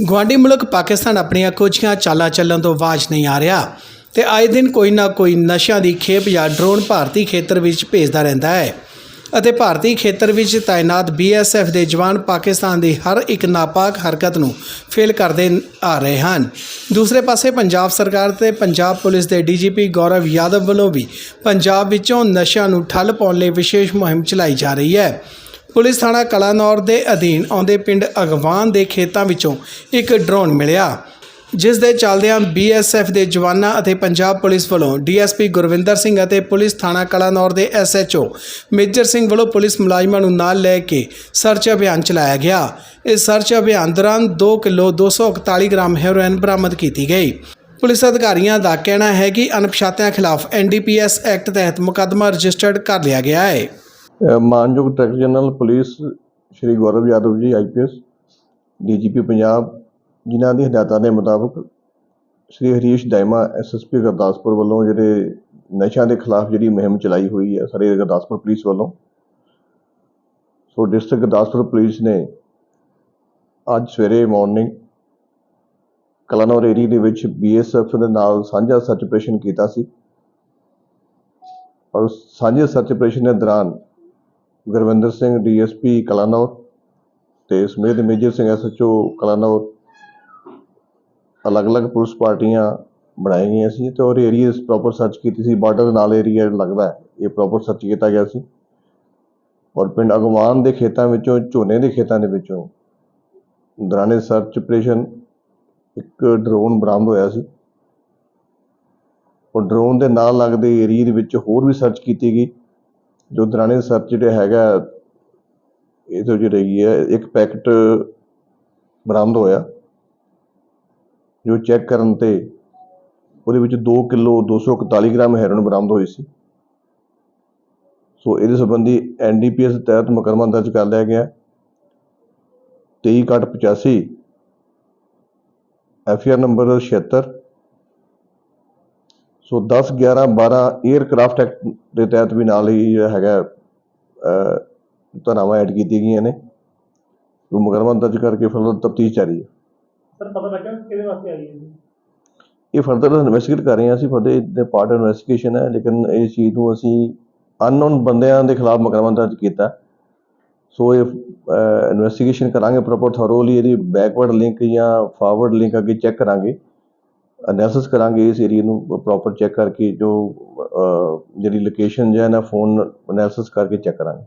ਗੁਆਂਢੀ ਮੁਲਕ ਪਾਕਿਸਤਾਨ ਆਪਣੀਆਂ ਕੋਝੀਆਂ ਚਾਲਾਂ ਚੱਲਣ ਤੋਂ ਵਾਜ ਨਹੀਂ ਆ ਰਿਹਾ ਤੇ ਆਏ ਦਿਨ ਕੋਈ ਨਾ ਕੋਈ ਨਸ਼ਿਆਂ ਦੀ ਖੇਪ ਜਾਂ ਡਰੋਨ ਭਾਰਤੀ ਖੇਤਰ ਵਿੱਚ ਭੇਜਦਾ ਰਹਿੰਦਾ ਹੈ। ਅਤੇ ਭਾਰਤੀ ਖੇਤਰ ਵਿੱਚ ਤਾਇਨਾਤ ਬੀਐਸਐਫ ਦੇ ਜਵਾਨ ਪਾਕਿਸਤਾਨ ਦੀ ਹਰ ਇੱਕ ਨਾਪਾਕ ਹਰਕਤ ਨੂੰ ਫੇਲ ਕਰਦੇ ਆ ਰਹੇ ਹਨ। ਦੂਸਰੇ ਪਾਸੇ ਪੰਜਾਬ ਸਰਕਾਰ ਤੇ ਪੰਜਾਬ ਪੁਲਿਸ ਦੇ ਡੀਜੀਪੀ ਗੌਰਵ ਯਾਦਵ ਵੱਲੋਂ ਵੀ ਪੰਜਾਬ ਵਿੱਚੋਂ ਨਸ਼ਿਆਂ ਨੂੰ ਠੱਲ ਪਾਉਣ ਲਈ ਵਿਸ਼ੇਸ਼ ਮੁਹਿੰਮ ਚਲਾਈ ਜਾ ਰਹੀ ਹੈ। ਪੁਲਿਸ ਥਾਣਾ ਕਲਾਨੌਰ ਦੇ ਅਧੀਨ ਆਉਂਦੇ ਪਿੰਡ ਅਗਵਾਨ ਦੇ ਖੇਤਾਂ ਵਿੱਚੋਂ ਇੱਕ ਡਰੋਨ ਮਿਲਿਆ, ਜਿਸ ਦੇ ਚੱਲਦਿਆਂ ਬੀਐਸਐਫ ਦੇ ਜਵਾਨਾਂ ਅਤੇ ਪੰਜਾਬ ਪੁਲਿਸ ਵੱਲੋਂ ਡੀਐਸਪੀ ਗੁਰਵਿੰਦਰ ਸਿੰਘ ਅਤੇ ਪੁਲਿਸ ਥਾਣਾ ਕਲਾਨੌਰ ਦੇ ਐਸਐਚਓ ਮੇਜਰ ਸਿੰਘ ਵੱਲੋਂ ਪੁਲਿਸ ਮੁਲਾਜ਼ਮਾਂ ਨੂੰ ਨਾਲ ਲੈ ਕੇ ਸਰਚ ਅਭਿਆਨ ਚਲਾਇਆ ਗਿਆ। ਇਸ ਸਰਚ ਅਭਿਆਨ ਦੌਰਾਨ 2 ਕਿਲੋ 241 ਗ੍ਰਾਮ ਹੈਰੋਇਨ ਬਰਾਮਦ ਕੀਤੀ ਗਈ। ਪੁਲਿਸ ਅਧਿਕਾਰੀਆਂ ਦਾ ਕਹਿਣਾ ਹੈ ਕਿ ਅਣਪਛਾਤਿਆਂ ਖਿਲਾਫ ਐਨਡੀਪੀਐਸ ਐਕਟ ਤਹਿਤ ਮੁਕੱਦਮਾ ਰਜਿਸਟਰਡ ਕਰ ਲਿਆ ਗਿਆ ਹੈ। ਮਾਨਯੋਗ director general police Shri Gaurav Yadav ji IPS DGP Punjab, ਜਿਨ੍ਹਾਂ ਦੀ ਹਦਾਇਤਾਂ ਦੇ ਮੁਤਾਬਕ ਸ਼੍ਰੀ ਹਰੀਸ਼ ਦਾਇਮਾ ਐਸਐਸਪੀ ਗੁਰਦਾਸਪੁਰ ਵੱਲੋਂ ਜਿਹੜੇ ਨਸ਼ਿਆਂ ਦੇ ਖਿਲਾਫ ਜਿਹੜੀ ਮੁਹਿੰਮ ਚਲਾਈ ਹੋਈ ਹੈ, ਸਾਰੇ ਗੁਰਦਾਸਪੁਰ ਪੁਲਿਸ ਵੱਲੋਂ। ਸੋ ਡਿਸਟ੍ਰਿਕਟ ਗੁਰਦਾਸਪੁਰ ਪੁਲਿਸ ਨੇ ਅੱਜ ਸਵੇਰੇ ਮਾਰਨਿੰਗ ਕਲਾਨੌਰ ਏਰੀਆ ਦੇ ਵਿੱਚ ਬੀਐਸਐਫ ਦੇ ਨਾਲ ਸਾਂਝਾ ਸਰਚ ਆਪਰੇਸ਼ਨ ਕੀਤਾ ਸੀ। ਔਰ ਸਾਂਝੇ ਸਰਚ ਆਪਰੇਸ਼ਨ ਦੇ ਦੌਰਾਨ ਗੁਰਵਿੰਦਰ ਸਿੰਘ, ਡੀਐਸਪੀ ਕਲਾਨੌਰ ਤੇ ਸਮੇਤ ਮੇਜਰ ਸਿੰਘ ਐਸਐਚਓ ਕਲਾਨੌਰ। ਅਲੱਗ-ਅਲੱਗ ਪੁਲਿਸ ਪਾਰਟੀਆਂ ਬਣਾਈਆਂ ਗਈਆਂ ਸੀ ਤੇ ਔਰ ਏਰੀਆ ਪ੍ਰੋਪਰ ਸਰਚ ਕੀਤੀ ਸੀ। ਬਾਰਡਰ ਦੇ ਨਾਲ ਏਰੀਆ ਲੱਗਦਾ ਹੈ, ਇਹ ਪ੍ਰੋਪਰ ਸਰਚ ਕੀਤਾ ਗਿਆ ਸੀ। ਔਰ ਪਿੰਡ ਅਗਵਾਨ ਦੇ ਖੇਤਾਂ ਵਿੱਚੋਂ, ਝੋਨੇ ਦੇ ਖੇਤਾਂ ਦੇ ਵਿੱਚੋਂ ਦੌਰਾਨੇ ਸਰਚ ਆਪਰੇਸ਼ਨ ਇੱਕ ਡਰੋਨ ਬਰਾਮਦ ਹੋਇਆ ਸੀ। ਔਰ ਡਰੋਨ ਦੇ ਨਾਲ ਲੱਗਦੇ ਏਰੀਆ ਦੇ ਵਿੱਚ ਹੋਰ ਵੀ ਸਰਚ ਕੀਤੀ ਗਈ। ਜੋ ਦੌਰਾਨੇ ਸਰ ਜਿਹੜਾ ਹੈਗਾ ਇਹ ਤੋਂ ਜਿਹੜੀ ਹੈਗੀ ਹੈ। ਇੱਕ ਪੈਕਟ ਬਰਾਮਦ ਹੋਇਆ, ਜੋ ਚੈੱਕ ਕਰਨ ਤੇ ਉਹਦੇ ਵਿੱਚ 2 ਕਿਲੋ 241 ਗ੍ਰਾਮ ਹੈਰੋਇਨ ਬਰਾਮਦ ਹੋਈ ਸੀ। ਸੋ ਇਹਦੇ ਸੰਬੰਧੀ ਐਨਡੀਪੀਐਸ ਤਹਿਤ ਮੁਕੱਦਮਾ ਦਰਜ ਕਰ ਲਿਆ ਗਿਆ। 23 85 ਐਫਆਰ ਨੰਬਰ 76 ਸੋ 10 11 12 에ਅਰਕ੍ਰਾਫਟ ਐਕਟ ਦੇ ਤਹਿਤ ਵੀ ਨਾਲ ਹੀ ਜਿਹੜਾ ਹੈਗਾ ਧਾਰਾਵਾਂ ਐਡ ਕੀਤੀਆਂ ਗਈਆਂ ਨੇ। ਉਹ ਮੁਕੱਦਮਾ ਦਰਜ ਕਰਕੇ ਫਰਦਰ ਤਫਤੀਸ਼ ਜਾਰੀ ਹੈ। ਸਰ ਪਤਾ ਲੱਗਾ ਕਿਹਦੇ ਵਾਸਤੇ ਆਈ ਹੈ ਇਹ ਫਰਦਰ ਇਨਵੈਸਟੀਗੇਟ ਕਰ ਰਹੇ ਹਾਂ ਅਸੀਂ ਫਰਦਰ ਦੇ ਪਾਰਟ ਇਨਵੈਸਟੀਗੇਸ਼ਨ ਹੈ ਲੇਕਿਨ ਇਸ ਚੀਜ਼ ਨੂੰ ਅਸੀਂ ਅਨਨੋਨ ਬੰਦਿਆਂ ਦੇ ਖਿਲਾਫ ਮੁਕੱਦਮਾ ਦਰਜ ਕੀਤਾ। ਸੋ ਇਹ ਇਨਵੈਸਟੀਗੇਸ਼ਨ ਕਰਾਂਗੇ ਪ੍ਰੋਪਰ ਥੋਰੋਲੀ ਇਹਦੀ ਬੈਕਵਰਡ ਲਿੰਕ ਜਾਂ ਫਾਰਵਰਡ ਲਿੰਕ ਅੱਗੇ ਚੈੱਕ ਕਰਾਂਗੇ। ਅਨਾਲਿਸਿਸ ਕਰਾਂਗੇ, ਇਸ ਏਰੀਆ ਨੂੰ ਪ੍ਰੋਪਰ ਚੈੱਕ ਕਰਕੇ ਜੋ ਜਿਹੜੀ ਲੋਕੇਸ਼ਨ ਜਾਂ ਨਾ ਫੋਨ ਅਨਾਲਿਸਿਸ ਕਰਕੇ ਚੈੱਕ ਕਰਾਂਗੇ।